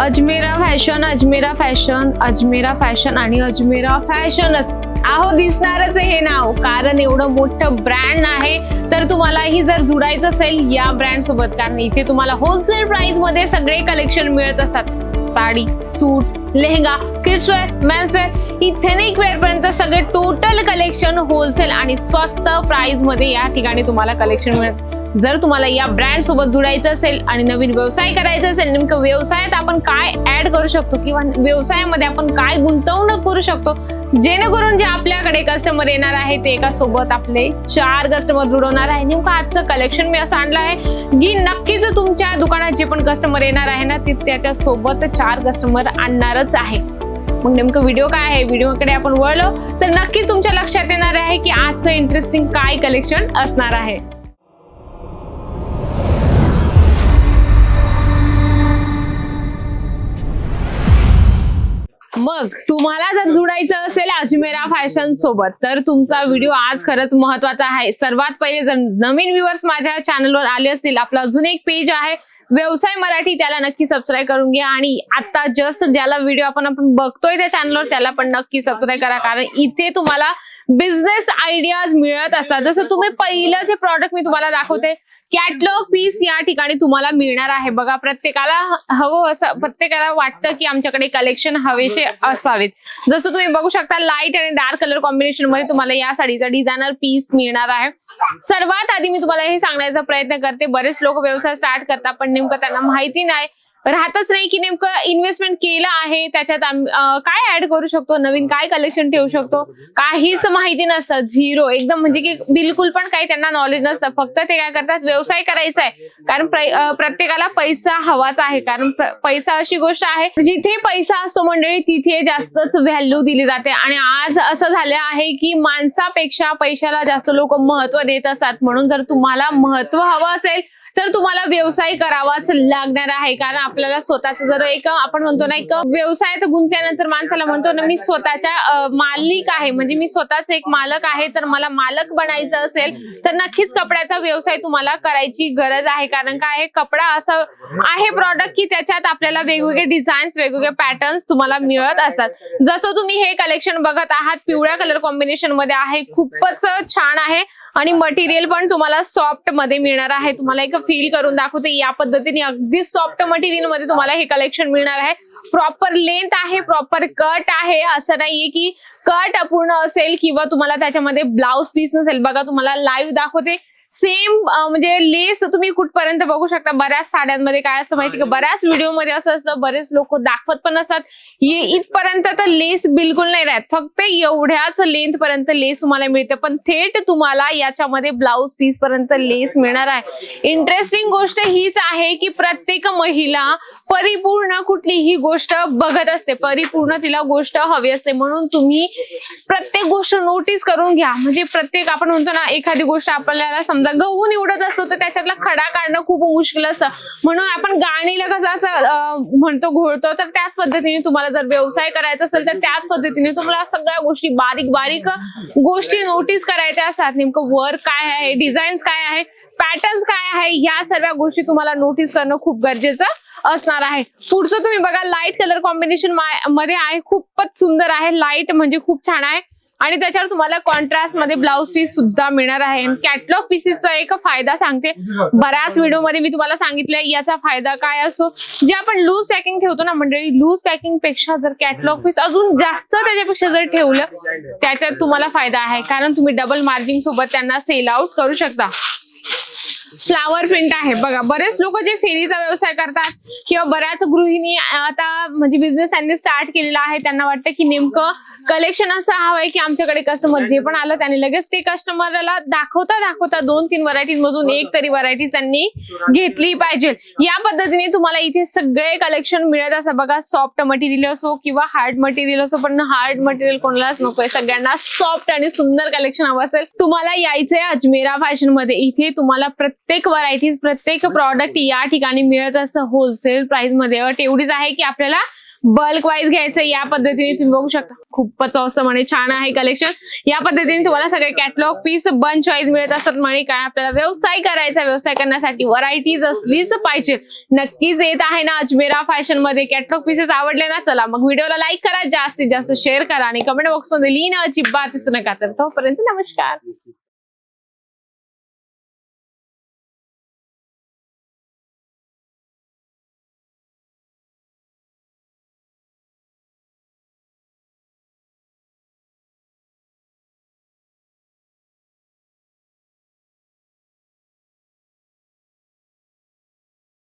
Ajmera fashion Ajmera fashion Ajmera fashion आणि अजमेरा फॅशनच. आहो दिसणारच हे नाव. कारण एवढं मोठं ब्रँड आहे. तर तुम्हालाही जर जुडायचं असेल या ब्रँड सोबत कारण इथे तुम्हाला होलसेल प्राइसमध्ये सगळे कलेक्शन मिळत असतात. Sari suit lehenga kidswear menswear ethnic wear पर्यंत सगळे टोटल कलेक्शन होलसेल आणि स्वस्त प्राइसमध्ये या ठिकाणी तुम्हाला कलेक्शन मिळत. जर तुम्हाला या ब्रँड सोबत जुडायचं असेल आणि नवीन व्यवसाय करायचा असेल नेमकं व्यवसायात आपण काय ऍड करू शकतो किंवा व्यवसायामध्ये आपण काय गुंतवणूक करू शकतो जेणेकरून जे आपल्याकडे कस्टमर येणार आहे ते एका सोबत आपले चार कस्टमर जुडवणार आहे. नेमकं आजचं कलेक्शन मी असं आणलं आहे की नक्कीच तुमच्या दुकानात जे पण कस्टमर येणार आहे ना ते त्याच्या सोबत चार कस्टमर आणणारच आहे. मग नेमकं व्हिडिओ काय आहे? व्हिडिओकडे आपण वळलो. तर नक्कीच तुमच्या लक्षात येणार आहे की आजचं इंटरेस्टिंग काय कलेक्शन असणार आहे. मग तुम्हाला जर जुडायचं असेल अजमेरा फॅशन सोबत तर तुमचा व्हिडिओ आज खरंच महत्त्वाचा आहे. सर्वात पहिले जर नवीन व्ह्युअर्स माझ्या चॅनलवर आले असतील आपला अजून एक पेज आहे व्यवसाय मराठी त्याला नक्की सबस्क्राईब करून घ्या. आणि आता जस्ट ज्याला व्हिडिओ आपण आपण बघतोय त्या चॅनलवर त्याला पण नक्की सबस्क्राईब करा. कारण इथे तुम्हाला बिझनेस आयडियाज मिळत असतात. जसं तुम्ही पहिलं जे प्रॉडक्ट मी तुम्हाला दाखवते कॅटलॉग पीस या ठिकाणी तुम्हाला मिळणार आहे. बघा प्रत्येकाला हवं असं प्रत्येकाला वाटतं की आमच्याकडे कलेक्शन हवेसे असावेत. जसं तुम्ही बघू शकता लाइट आणि डार्क कलर कॉम्बिनेशनमध्ये तुम्हाला या साडीचा डिझायनर पीस मिळणार आहे. सर्वात आधी मी तुम्हाला हे सांगण्याचा प्रयत्न करते. बरेच लोक व्यवसाय स्टार्ट करतात पण नेमकं त्यांना माहिती नाही. राहतच नाही की नेमकं इन्व्हेस्टमेंट केलं आहे त्याच्यात काय ऍड करू शकतो? नवीन काय कलेक्शन ठेवू शकतो? काहीच माहिती नसतं. झिरो एकदम म्हणजे की बिलकुल पण काही त्यांना नॉलेज नसतं. फक्त ते काय करतात व्यवसाय करायचा आहे. कारण प्रत्येकाला पैसा हवाच आहे. कारण पैसा अशी गोष्ट आहे जिथे पैसा असतो मंडळी तिथे जास्तच व्हॅल्यू दिली जाते. आणि आज असं झालं आहे की माणसापेक्षा पैशाला जास्त लोक महत्त्व देत असतात. म्हणून जर तुम्हाला महत्त्व हवं असेल तर तुम्हाला व्यवसाय करावाच लागणार आहे. कारण आपल्याला स्वतःच जर एक आपण म्हणतो ना एक व्यवसायात गुंतल्यानंतर माणसाला म्हणतो ना मी स्वतःच्या मालिक आहे. म्हणजे मी स्वतःच एक मालक आहे तर मला मालक बनायचं असेल तर नक्कीच कपड्याचा व्यवसाय तुम्हाला करायची गरज आहे. कारण काय कपडा असं आहे प्रॉडक्ट की त्याच्यात आपल्याला वेगवेगळे डिझाईन्स वेगवेगळे पॅटर्न्स तुम्हाला मिळत असतात. जसं तुम्ही हे कलेक्शन बघत आहात पिवळ्या कलर कॉम्बिनेशनमध्ये आहे खूपच छान आहे आणि मटेरियल पण तुम्हाला सॉफ्टमध्ये मिळणार आहे. तुम्हाला एक फील करून दाखवते. या पद्धतीने अगदी सॉफ्ट मटेरियल मध्ये तुम्हाला हे कलेक्शन मिळणार आहे. प्रॉपर लेंथ आहे प्रॉपर कट आहे. असं नाहीये की कट अपूर्ण असेल किंवा तुम्हाला त्याच्यामध्ये ब्लाउज पीस नसेल. बघा तुम्हाला लाईव्ह दाखवते. सेम म्हणजे लेस तुम्ही कुठपर्यंत बघू शकता. बऱ्याच साड्यांमध्ये काय असं माहिती का? बऱ्याच व्हिडिओमध्ये असं असतं बरेच लोक दाखवत पण असतात. इथपर्यंत तर लेस बिलकुल नाही राहत. फक्त एवढ्याच लेंथ पर्यंत लेस तुम्हाला मिळते. पण थेट तुम्हाला याच्यामध्ये ब्लाउज पीस पर्यंत लेस मिळणार आहे. इंटरेस्टिंग गोष्ट हीच आहे की प्रत्येक महिला परिपूर्ण कुठलीही गोष्ट बघत असते. परिपूर्ण तिला गोष्ट हवी असते. म्हणून तुम्ही प्रत्येक गोष्ट नोटीस करून घ्या. म्हणजे प्रत्येक आपण म्हणतो ना एखादी गोष्ट आपल्याला समजा गहू निवडत असतो तर त्याच्यातला खडा काढणं खूप मुश्किल असतं. म्हणून आपण गाणीला कसं असं म्हणतो घोळतो तर त्याच पद्धतीने तुम्हाला जर व्यवसाय करायचा असेल तर त्याच पद्धतीने तुम्हाला सगळ्या गोष्टी बारीक बारीक गोष्टी नोटीस करायच्या असतात. नेमकं वर्क काय आहे डिझाईन्स काय आहे पॅटर्न्स काय आहे या सर्व गोष्टी तुम्हाला नोटीस करणं खूप गरजेचं असणार आहे. पुढचं तुम्ही बघा लाइट कलर कॉम्बिनेशनमध्ये आहे खूपच सुंदर आहे. लाइट म्हणजे खूप छान आहे. आणि त्याच्यावर तुम्हाला कॉन्ट्रास्टमध्ये ब्लाउज पीस सुद्धा मिळणार आहे. कॅटलॉग पीसेसचा एक फायदा सांगते. बऱ्याच व्हिडिओमध्ये मी तुम्हाला सांगितलंय याचा फायदा काय असो? जे आपण लूज पॅकिंग ठेवतो ना मंडळी लूज पॅकिंगपेक्षा जर कॅटलॉग पीस अजून जास्त त्याच्यापेक्षा जर ठेवलं त्याच्यात तुम्हाला फायदा आहे. कारण तुम्ही डबल मार्जिन सोबत त्यांना सेल आउट करू शकता. फ्लावर प्रिंट आहे. बघा बरेच लोक जे फेरीचा व्यवसाय करतात किंवा बऱ्याच गृहिणी आता म्हणजे बिझनेस त्यांनी स्टार्ट केलेला आहे त्यांना वाटतं की नेमकं कलेक्शन असं हवंय की आमच्याकडे कस्टमर जे पण आलं त्यांनी लगेच ते कस्टमरला दाखवता दाखवता दोन तीन व्हरायटीज मधून एक तरी व्हरायटी त्यांनी घेतली पाहिजे. या पद्धतीने तुम्हाला इथे सगळे कलेक्शन मिळत असं बघा सॉफ्ट मटेरियल असो किंवा हार्ड मटेरियल असो पण हार्ड मटेरियल कोणालाच नकोय. सगळ्यांना सॉफ्ट आणि सुंदर कलेक्शन हवं असेल तुम्हाला यायचंय अजमेरा फॅशनमध्ये. इथे तुम्हाला प्रत्येक प्रत्येक व्हरायटीज प्रत्येक प्रॉडक्ट या ठिकाणी मिळत असं होलसेल प्राइसमध्ये. अट एवढीच आहे की आपल्याला बल्क वाईज घ्यायचं या पद्धतीने तुम्ही बघू शकता. खूपच असं म्हणे छान आहे कलेक्शन या पद्धतीने तुम्हाला सगळे कॅटलॉग पीस बंच वाईज मिळत असतात. म्हणे काय आपल्याला व्यवसाय करायचा व्यवसाय करण्यासाठी व्हरायटीज असलीच पाहिजे. नक्कीच येत आहे ना अजमेरा फॅशनमध्ये. कॅटलॉग पीसेस आवडले ना चला मग व्हिडिओला लाईक करा. जास्तीत जास्त शेअर करा आणि कमेंट बॉक्समध्ये लिहिणं अजिबात नका. तर तोपर्यंत नमस्कार.